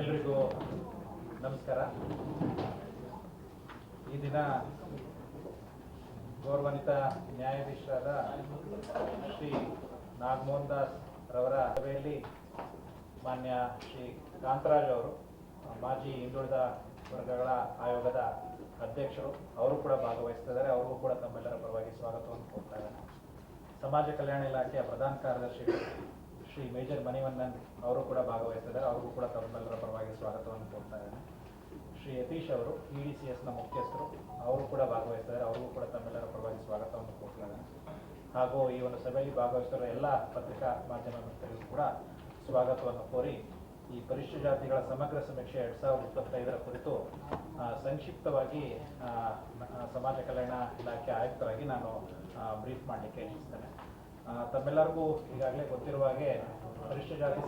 ಎಲ್ರಿಗೂ ನಮಸ್ಕಾರ. ಈ ದಿನ ಗೌರವಾನ್ವಿತ ನ್ಯಾಯಾಧೀಶರಾದ ಶ್ರೀ ನಾಗಮೋಹನ್ ದಾಸ್ ರವರ ಸಭೆಯಲ್ಲಿ ಮಾನ್ಯ ಶ್ರೀ ಕಾಂತರಾಜ್ ಅವರು, ಮಾಜಿ ಹಿಂದುಳಿದ ವರ್ಗಗಳ ಆಯೋಗದ ಅಧ್ಯಕ್ಷರು, ಅವರು ಕೂಡ ಭಾಗವಹಿಸ್ತಿದ್ದಾರೆ. ಅವ್ರಿಗೂ ಕೂಡ ತಮ್ಮೆಲ್ಲರ ಪರವಾಗಿ ಸ್ವಾಗತವನ್ನು ಇದ್ದಾರೆ ಸಮಾಜ ಕಲ್ಯಾಣ ಇಲಾಖೆಯ ಪ್ರಧಾನ ಕಾರ್ಯದರ್ಶಿಗಳು ಶ್ರೀ ಮೇಜರ್ ಮಣಿವಣ್ಣನ್ ಅವರು ಕೂಡ ಭಾಗವಹಿಸಿದ್ದಾರೆ. ಅವ್ರಿಗೂ ಕೂಡ ತಮ್ಮೆಲ್ಲರ ಪರವಾಗಿ ಸ್ವಾಗತವನ್ನು ಕೋರ್ತಾ ಇದ್ದೇನೆ. ಶ್ರೀ ಯತೀಶ್ ಅವರು ಇ ಡಿ ಸಿ ಎಸ್ನ ಮುಖ್ಯಸ್ಥರು, ಅವರು ಕೂಡ ಭಾಗವಹಿಸಿದ್ದಾರೆ. ಅವ್ರಿಗೂ ಕೂಡ ತಮ್ಮೆಲ್ಲರ ಪರವಾಗಿ ಸ್ವಾಗತವನ್ನು ಕೋರ್ತಾ ಇದ್ದೇನೆ. ಹಾಗೂ ಈ ಒಂದು ಸಭೆಯಲ್ಲಿ ಭಾಗವಹಿಸಿರುವ ಎಲ್ಲ ಪತ್ರಿಕಾ ಮಾಧ್ಯಮ ಮಿತ್ರರಿಗೂ ಕೂಡ ಸ್ವಾಗತವನ್ನು ಕೋರಿ ಈ ಪರಿಶಿಷ್ಟ ಜಾತಿಗಳ ಸಮಗ್ರ ಸಮೀಕ್ಷೆ ಎರಡ್ ಸಾವಿರದ ಇಪ್ಪತ್ತೈದರ ಕುರಿತು ಸಂಕ್ಷಿಪ್ತವಾಗಿ ಸಮಾಜ ಕಲ್ಯಾಣ ಇಲಾಖೆ ಆಯುಕ್ತರಾಗಿ ನಾನು ಬ್ರೀಫ್ ಮಾಡಲಿಕ್ಕೆ ಇಚ್ಛಿಸ್ತೇನೆ. ತಮ್ಮೆಲ್ಲರಿಗೂ ಈಗಾಗಲೇ ಗೊತ್ತಿರುವ ಹಾಗೆ ಪರಿಶಿಷ್ಟ ಜಾತಿ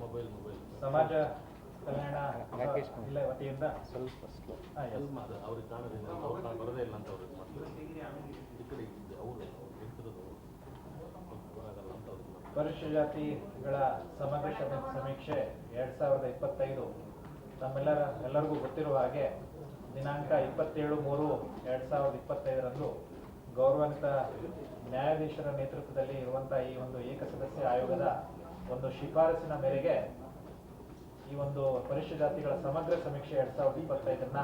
ಮೊಬೈಲ್ ಸಮಾಜ ಕಲ್ಯಾಣ ಇಲ್ಲ ವತಿಯಿಂದ ಬರೋದೇ ಇಲ್ಲ ಅಂತ ಅವರು. ಪರಿಶಿಷ್ಟ ಜಾತಿಗಳ ಸಮಗ್ರ ಸಮೀಕ್ಷೆ ಎರಡ್ ಸಾವಿರದ ಇಪ್ಪತ್ತೈದು ತಮ್ಮೆಲ್ಲರ ಎಲ್ಲರಿಗೂ ಗೊತ್ತಿರುವ ಹಾಗೆ ದಿನಾಂಕ ಇಪ್ಪತ್ತೇಳು ಮೂರು ಎರಡ್ ಸಾವಿರದ ಇಪ್ಪತ್ತೈದರಂದು ಗೌರವಾನ್ವಿತ ನ್ಯಾಯಾಧೀಶರ ನೇತೃತ್ವದಲ್ಲಿ ಇರುವಂತಹ ಈ ಒಂದು ಏಕಸದಸ್ಯ ಆಯೋಗದ ಒಂದು ಶಿಫಾರಸಿನ ಮೇರೆಗೆ ಈ ಒಂದು ಪರಿಶಿಷ್ಟ ಜಾತಿಗಳ ಸಮಗ್ರ ಸಮೀಕ್ಷೆ ಎರಡ್ ಸಾವಿರದ ಇಪ್ಪತ್ತೈದನ್ನ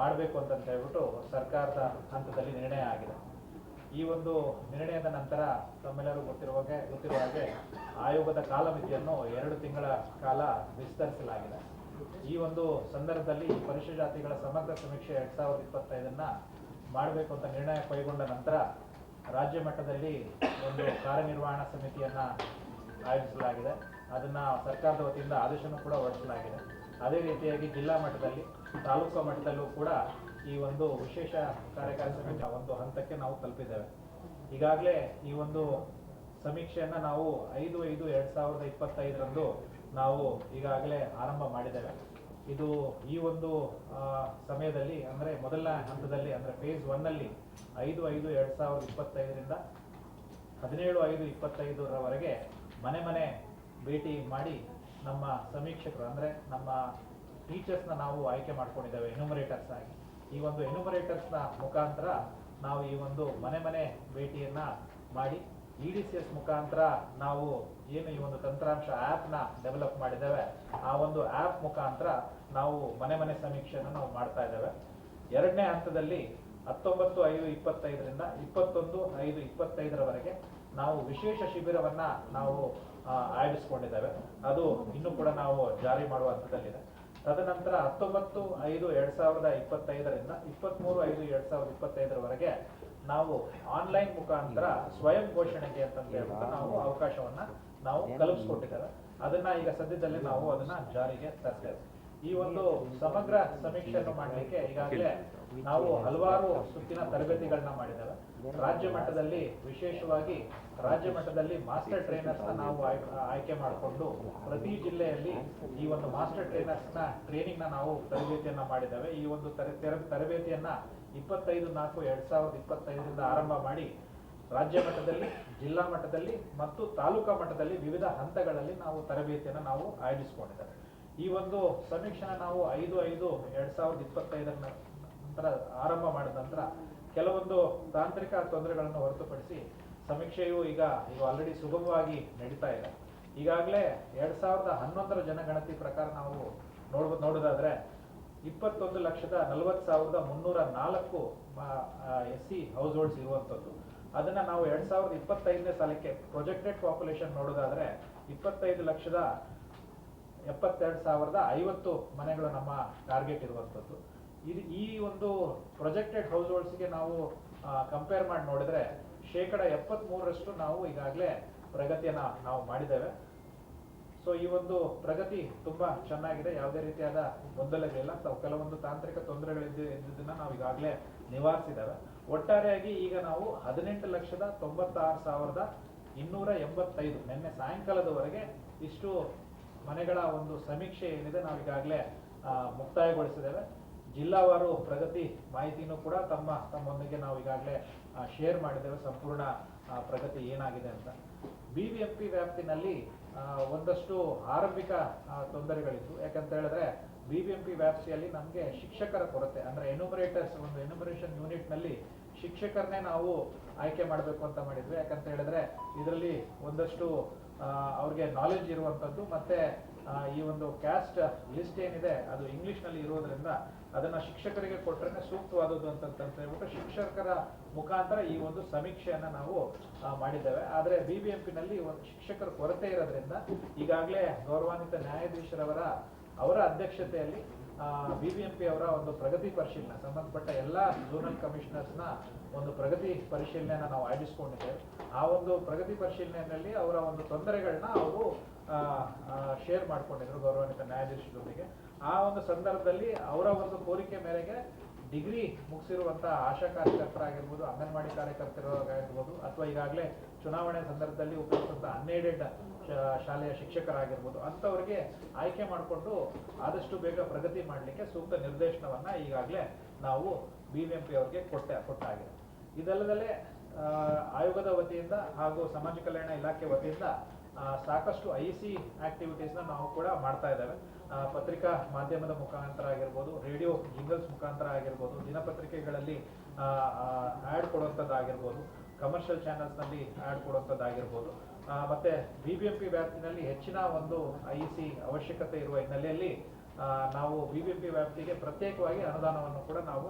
ಮಾಡಬೇಕು ಅಂತ ಹೇಳ್ಬಿಟ್ಟು ಸರ್ಕಾರದ ಹಂತದಲ್ಲಿ ನಿರ್ಣಯ ಆಗಿದೆ. ಈ ಒಂದು ನಿರ್ಣಯದ ನಂತರ ತಮ್ಮೆಲ್ಲರೂ ಗೊತ್ತಿರುವ ಹಾಗೆ ಗೊತ್ತಿರುವ ಹಾಗೆ ಆಯೋಗದ ಕಾಲಮಿತಿಯನ್ನು ಎರಡು ತಿಂಗಳ ಕಾಲ ವಿಸ್ತರಿಸಲಾಗಿದೆ. ಈ ಒಂದು ಸಂದರ್ಭದಲ್ಲಿ ಪರಿಶಿಷ್ಟ ಜಾತಿಗಳ ಸಮಗ್ರ ಸಮೀಕ್ಷೆ ಎರಡ್ ಸಾವಿರದ ಇಪ್ಪತ್ತೈದನ್ನ ಮಾಡಬೇಕು ಅಂತ ನಿರ್ಣಯ ಕೈಗೊಂಡ ನಂತರ ರಾಜ್ಯ ಮಟ್ಟದಲ್ಲಿ ಒಂದು ಕಾರ್ಯನಿರ್ವಹಣಾ ಸಮಿತಿಯನ್ನ ಆಯೋಜಿಸಲಾಗಿದೆ. ಅದನ್ನ ಸರ್ಕಾರದ ವತಿಯಿಂದ ಆದೇಶನೂ ಕೂಡ ಹೊರಡಿಸಲಾಗಿದೆ. ಅದೇ ರೀತಿಯಾಗಿ ಜಿಲ್ಲಾ ಮಟ್ಟದಲ್ಲಿ, ತಾಲೂಕು ಮಟ್ಟದಲ್ಲೂ ಕೂಡ ಈ ಒಂದು ವಿಶೇಷ ಕಾರ್ಯಕಾರಿ ಸಮಿತಿಯ ಒಂದು ಹಂತಕ್ಕೆ ನಾವು ತಲುಪಿದ್ದೇವೆ. ಈಗಾಗಲೇ ಈ ಒಂದು ಸಮೀಕ್ಷೆಯನ್ನ ನಾವು ಐದು ಐದು ಎರಡ್ ಸಾವಿರದ ಇಪ್ಪತ್ತೈದರಂದು ನಾವು ಈಗಾಗಲೇ ಆರಂಭ ಮಾಡಿದ್ದೇವೆ. ಇದು ಈ ಒಂದು ಸಮಯದಲ್ಲಿ ಅಂದರೆ ಮೊದಲ ಹಂತದಲ್ಲಿ ಅಂದರೆ ಫೇಸ್ ಒನ್ನಲ್ಲಿ ಐದು ಐದು ಎರಡು ಸಾವಿರದ ಇಪ್ಪತ್ತೈದರಿಂದ ಹದಿನೇಳು ಐದು ಇಪ್ಪತ್ತೈದರವರೆಗೆ ಮನೆ ಮನೆ ಭೇಟಿ ಮಾಡಿ ನಮ್ಮ ಸಮೀಕ್ಷಕರು ಅಂದರೆ ನಮ್ಮ ಟೀಚರ್ಸ್ನ ನಾವು ಆಯ್ಕೆ ಮಾಡ್ಕೊಂಡಿದ್ದೇವೆ ಎನ್ಯುಮರೇಟರ್ಸ್ ಆಗಿ. ಈ ಒಂದು ಎನ್ಯುಮರೇಟರ್ಸ್ನ ಮುಖಾಂತರ ನಾವು ಈ ಒಂದು ಮನೆ ಮನೆ ಭೇಟಿಯನ್ನು ಮಾಡಿ ಇ ಡಿ ಸಿ ಎಸ್ ಮುಖಾಂತರ ನಾವು ಏನು ಈ ಒಂದು ತಂತ್ರಾಂಶ ಆ್ಯಪ್ನ ಡೆವಲಪ್ ಮಾಡಿದ್ದೇವೆ, ಆ ಒಂದು ಆ್ಯಪ್ ಮುಖಾಂತರ ನಾವು ಮನೆ ಮನೆ ಸಮೀಕ್ಷೆಯನ್ನು ನಾವು ಮಾಡ್ತಾ ಇದ್ದೇವೆ. ಎರಡನೇ ಹಂತದಲ್ಲಿ ಹತ್ತೊಂಬತ್ತು, ಐದು, ಇಪ್ಪತ್ತೈದರಿಂದ ಇಪ್ಪತ್ತೊಂದು, ಐದು, ಇಪ್ಪತ್ತೈದರವರೆಗೆ ನಾವು ವಿಶೇಷ ಶಿಬಿರವನ್ನ ನಾವು ಆಯೋಜಿಸ್ಕೊಂಡಿದ್ದೇವೆ. ಅದು ಇನ್ನೂ ಕೂಡ ನಾವು ಜಾರಿ ಮಾಡುವ ಹಂತದಲ್ಲಿದೆ. ತದನಂತರ ಹತ್ತೊಂಬತ್ತು, ಐದು, ಎರಡು ಸಾವಿರದ ಇಪ್ಪತ್ತೈದರಿಂದ ಇಪ್ಪತ್ತ್ಮೂರು ಐದು, ಎರಡು ಸಾವಿರದ ಇಪ್ಪತ್ತೈದರವರೆಗೆ ನಾವು ಆನ್ಲೈನ್ ಮುಖಾಂತರ ಸ್ವಯಂ ಘೋಷಣೆಗೆ ಅಂತ ಹೇಳ್ಬಿಟ್ಟು ನಾವು ಅವಕಾಶವನ್ನ ನಾವು ಕಲ್ಪಿಸ್ಕೊಟ್ಟಿದ್ದೇವೆ ಅದನ್ನ ಈಗ ಸದ್ಯದಲ್ಲೇ ನಾವು ಅದನ್ನ ಜಾರಿಗೆ ತರ್ತೇವೆ ಈ ಒಂದು ಸಮಗ್ರ ಸಮೀಕ್ಷೆಯನ್ನು ಮಾಡಲಿಕ್ಕೆ ಈಗಾಗಲೇ ನಾವು ಹಲವಾರು ಸುತ್ತಿನ ತರಬೇತಿಗಳನ್ನ ಮಾಡಿದ್ದೇವೆ. ರಾಜ್ಯ ಮಟ್ಟದಲ್ಲಿ ವಿಶೇಷವಾಗಿ ರಾಜ್ಯ ಮಟ್ಟದಲ್ಲಿ ಮಾಸ್ಟರ್ ಟ್ರೈನರ್ಸ್ ನಾವು ಆಯ್- ಆಯ್ಕೆ ಮಾಡಿಕೊಂಡು ಪ್ರತಿ ಜಿಲ್ಲೆಯಲ್ಲಿ ಈ ಒಂದು ಮಾಸ್ಟರ್ ಟ್ರೈನರ್ಸ್ನ ಟ್ರೈನಿಂಗ್ನ ನಾವು ತರಬೇತಿಯನ್ನ ಮಾಡಿದ್ದೇವೆ. ಈ ಒಂದು ತರ- ತರ- ತರಬೇತಿಯನ್ನ ಇಪ್ಪತ್ತೈದು ನಾಲ್ಕು ಎರಡ್ ಸಾವಿರದ ಇಪ್ಪತ್ತೈದರಿಂದ ಆರಂಭ ಮಾಡಿ ರಾಜ್ಯ ಮಟ್ಟದಲ್ಲಿ, ಜಿಲ್ಲಾ ಮಟ್ಟದಲ್ಲಿ ಮತ್ತು ತಾಲೂಕಾ ಮಟ್ಟದಲ್ಲಿ ವಿವಿಧ ಹಂತಗಳಲ್ಲಿ ನಾವು ತರಬೇತಿಯನ್ನು ನಾವು ಆಯೋಜಿಸಿಕೊಂಡಿದ್ದೇವೆ. ಈ ಒಂದು ಸಮೀಕ್ಷೆನ ನಾವು ಐದು ಐದು ಎರಡ್ ಸಾವಿರದ ಇಪ್ಪತ್ತೈದರ ನಂತರ ಆರಂಭ ಮಾಡಿದ ನಂತರ ಕೆಲವೊಂದು ತಾಂತ್ರಿಕ ತೊಂದರೆಗಳನ್ನು ಹೊರತುಪಡಿಸಿ ಸಮೀಕ್ಷೆಯು ಈಗ ಈಗ ಆಲ್ರೆಡಿ ಸುಗಮವಾಗಿ ನಡೀತಾ ಇದೆ. ಈಗಾಗಲೇ ಎರಡ್ ಸಾವಿರದ ಹನ್ನೊಂದರ ಜನಗಣತಿ ಪ್ರಕಾರ ನಾವು ನೋಡ್ಬೋದು ನೋಡೋದಾದ್ರೆ ಇಪ್ಪತ್ತೊಂದು ಲಕ್ಷದ ನಲವತ್ತು ಸಾವಿರದ ಮುನ್ನೂರ ನಾಲ್ಕು ಎಸ್ ಸಿ ಹೌಸ್ ಹೋಲ್ಡ್ಸ್ ಇರುವಂಥದ್ದು. ಅದನ್ನ ನಾವು ಎರಡ್ ಸಾವಿರದ ಇಪ್ಪತ್ತೈದನೇ ಸಾಲಕ್ಕೆ ಪ್ರೊಜೆಕ್ಟೆಡ್ ಪಾಪ್ಯುಲೇಷನ್ ನೋಡೋದಾದ್ರೆ ಇಪ್ಪತ್ತೈದು ಲಕ್ಷದ ಎಪ್ಪತ್ತೆರಡು ಸಾವಿರದ ಐವತ್ತು ಮನೆಗಳು ನಮ್ಮ ಟಾರ್ಗೆಟ್ ಇರುವಂಥದ್ದು. ಇದು ಈ ಒಂದು ಪ್ರೊಜೆಕ್ಟೆಡ್ ಹೌಸ್ ಹೋಲ್ಡ್ಸ್ಗೆ ನಾವು ಕಂಪೇರ್ ಮಾಡಿ ನೋಡಿದ್ರೆ ಶೇಕಡ ಎಪ್ಪತ್ಮೂರರಷ್ಟು ನಾವು ಈಗಾಗಲೇ ಪ್ರಗತಿಯನ್ನ ನಾವು ಮಾಡಿದ್ದೇವೆ. ಸೊ ಈ ಒಂದು ಪ್ರಗತಿ ತುಂಬಾ ಚೆನ್ನಾಗಿದೆ. ಯಾವುದೇ ರೀತಿಯಾದ ಗೊಂದಲಗಳಿಲ್ಲ ಕೆಲವೊಂದು ತಾಂತ್ರಿಕ ತೊಂದರೆಗಳಿದ್ದು ಇದ್ದಿದ್ದನ್ನ ನಾವು ಈಗಾಗಲೇ ನಿವಾರಿಸಿದ್ದೇವೆ. ಒಟ್ಟಾರೆಯಾಗಿ ಈಗ ನಾವು ಹದಿನೆಂಟು ಲಕ್ಷದ ತೊಂಬತ್ತಾರು ಸಾವಿರದ ಇನ್ನೂರ ಎಂಬತ್ತೈದು ನಿನ್ನೆ ಸಾಯಂಕಾಲದವರೆಗೆ ಇಷ್ಟು ಮನೆಗಳ ಒಂದು ಸಮೀಕ್ಷೆ ಏನಿದೆ ನಾವು ಈಗಾಗಲೇ ಮುಕ್ತಾಯಗೊಳಿಸಿದ್ದೇವೆ. ಜಿಲ್ಲಾವಾರು ಪ್ರಗತಿ ಮಾಹಿತಿನೂ ಕೂಡ ತಮ್ಮ ತಮ್ಮೊಂದಿಗೆ ನಾವು ಈಗಾಗಲೇ ಶೇರ್ ಮಾಡಿದ್ದೇವೆ ಸಂಪೂರ್ಣ ಪ್ರಗತಿ ಏನಾಗಿದೆ ಅಂತ. ಬಿ ಬಿ ಎಂ ಪಿ ವ್ಯಾಪ್ತಿನಲ್ಲಿ ಒಂದಷ್ಟು ಆರಂಭಿಕ ತೊಂದರೆಗಳಿತ್ತು. ಯಾಕಂತ ಹೇಳಿದ್ರೆ ಬಿ ಬಿ ಎಂ ಪಿ ವ್ಯಾಪ್ತಿಯಲ್ಲಿ ನಮಗೆ ಶಿಕ್ಷಕರ ಕೊರತೆ, ಅಂದ್ರೆ ಎನುಮರೇಟರ್ಸ್ ಒಂದು ಎನ್ಯುಮರೇಷನ್ ಯೂನಿಟ್ನಲ್ಲಿ ಶಿಕ್ಷಕರನ್ನೇ ನಾವು ಆಯ್ಕೆ ಮಾಡಬೇಕು ಅಂತ ಮಾಡಿದ್ವಿ. ಯಾಕಂತ ಹೇಳಿದ್ರೆ, ಇದರಲ್ಲಿ ಒಂದಷ್ಟು ಅವ್ರಿಗೆ ನಾಲೆಜ್ ಇರುವಂಥದ್ದು, ಮತ್ತೆ ಈ ಒಂದು ಕ್ಯಾಸ್ಟ್ ಲಿಸ್ಟ್ ಏನಿದೆ, ಅದು ಇಂಗ್ಲೀಷ್ನಲ್ಲಿ ಇರೋದ್ರಿಂದ ಅದನ್ನ ಶಿಕ್ಷಕರಿಗೆ ಕೊಟ್ಟರೆ ಸೂಕ್ತವಾದದ್ದು ಅಂತ ಹೇಳ್ಬಿಟ್ಟು ಶಿಕ್ಷಕರ ಮುಖಾಂತರ ಈ ಒಂದು ಸಮೀಕ್ಷೆಯನ್ನ ನಾವು ಮಾಡಿದ್ದೇವೆ. ಆದರೆ ಬಿ ಬಿ ಎಂ ಪಿನಲ್ಲಿ ಒಂದು ಶಿಕ್ಷಕರ ಕೊರತೆ ಇರೋದ್ರಿಂದ ಈಗಾಗಲೇ ಗೌರವಾನ್ವಿತ ನ್ಯಾಯಾಧೀಶರವರ, ಅವರ ಅಧ್ಯಕ್ಷತೆಯಲ್ಲಿ ಬಿ ಬಿ ಎಂ ಪಿ ಅವರ ಒಂದು ಪ್ರಗತಿ ಪರಿಶೀಲನೆ, ಸಂಬಂಧಪಟ್ಟ ಎಲ್ಲ ಝೋನಲ್ ಕಮಿಷನರ್ಸ್ನ ಒಂದು ಪ್ರಗತಿ ಪರಿಶೀಲನೆಯನ್ನ ನಾವು ಆಯೋಜಿಸ್ಕೊಂಡಿದ್ದೇವೆ. ಆ ಒಂದು ಪ್ರಗತಿ ಪರಿಶೀಲನೆಯಲ್ಲಿ ಅವರ ಒಂದು ತೊಂದರೆಗಳನ್ನ ಅವರು ಶೇರ್ ಮಾಡಿಕೊಂಡಿದ್ರು ಗೌರವಾನ್ವಿತ ನ್ಯಾಯಾಧೀಶರೊಂದಿಗೆ ಆ ಒಂದು ಸಂದರ್ಭದಲ್ಲಿ ಅವರ ಒಂದು ಕೋರಿಕೆ ಮೇರೆಗೆ ಡಿಗ್ರಿ ಮುಗಿಸಿರುವಂಥ ಆಶಾ ಕಾರ್ಯಕರ್ತರಾಗಿರ್ಬೋದು, ಅಂಗನವಾಡಿ ಕಾರ್ಯಕರ್ತರಾಗಿರ್ಬೋದು ಅಥವಾ ಈಗಾಗಲೇ ಚುನಾವಣೆ ಸಂದರ್ಭದಲ್ಲಿ ಉಪಯೋಗಿಸಿದಂಥ ಅನ್ಏಡೆಡ್ ಶಾಲೆಯ ಶಿಕ್ಷಕರಾಗಿರ್ಬೋದು, ಅಂಥವ್ರಿಗೆ ಆಯ್ಕೆ ಮಾಡಿಕೊಂಡು ಆದಷ್ಟು ಬೇಗ ಪ್ರಗತಿ ಮಾಡಲಿಕ್ಕೆ ಸೂಕ್ತ ನಿರ್ದೇಶನವನ್ನ ಈಗಾಗಲೇ ನಾವು ಬಿ ವಿ ಎಂ ಪಿ ಅವರಿಗೆ ಕೊಟ್ಟೆ, ಕೊಟ್ಟಾಗಿದೆ. ಇದಲ್ಲದಲ್ಲೇ ಆಯೋಗದ ವತಿಯಿಂದ ಹಾಗೂ ಸಮಾಜ ಕಲ್ಯಾಣ ಇಲಾಖೆ ವತಿಯಿಂದ ಸಾಕಷ್ಟು ಐ ಸಿ ಆಕ್ಟಿವಿಟೀಸ್ನ ನಾವು ಕೂಡ ಮಾಡ್ತಾ ಇದ್ದೇವೆ. ಪತ್ರಿಕಾ ಮಾಧ್ಯಮದ ಮುಖಾಂತರ ಆಗಿರ್ಬೋದು, ರೇಡಿಯೋ ಜಿಂಗಲ್ಸ್ ಮುಖಾಂತರ ಆಗಿರ್ಬೋದು, ದಿನಪತ್ರಿಕೆಗಳಲ್ಲಿ ಆ್ಯಡ್ ಕೊಡುವಂಥದ್ದಾಗಿರ್ಬೋದು ಕಮರ್ಷಿಯಲ್ ಚಾನೆಲ್ಸ್ನಲ್ಲಿ ಆ್ಯಡ್ ಕೊಡುವಂಥದ್ದಾಗಿರ್ಬೋದು. ಮತ್ತು ಬಿ ಬಿ ಎಂ ಪಿ ವ್ಯಾಪ್ತಿನಲ್ಲಿ ಹೆಚ್ಚಿನ ಒಂದು ಐ ಸಿ ಅವಶ್ಯಕತೆ ಇರುವ ಹಿನ್ನೆಲೆಯಲ್ಲಿ ನಾವು ಬಿ ಬಿ ಎಂ ಪಿ ವ್ಯಾಪ್ತಿಗೆ ಪ್ರತ್ಯೇಕವಾಗಿ ಅನುದಾನವನ್ನು ಕೂಡ ನಾವು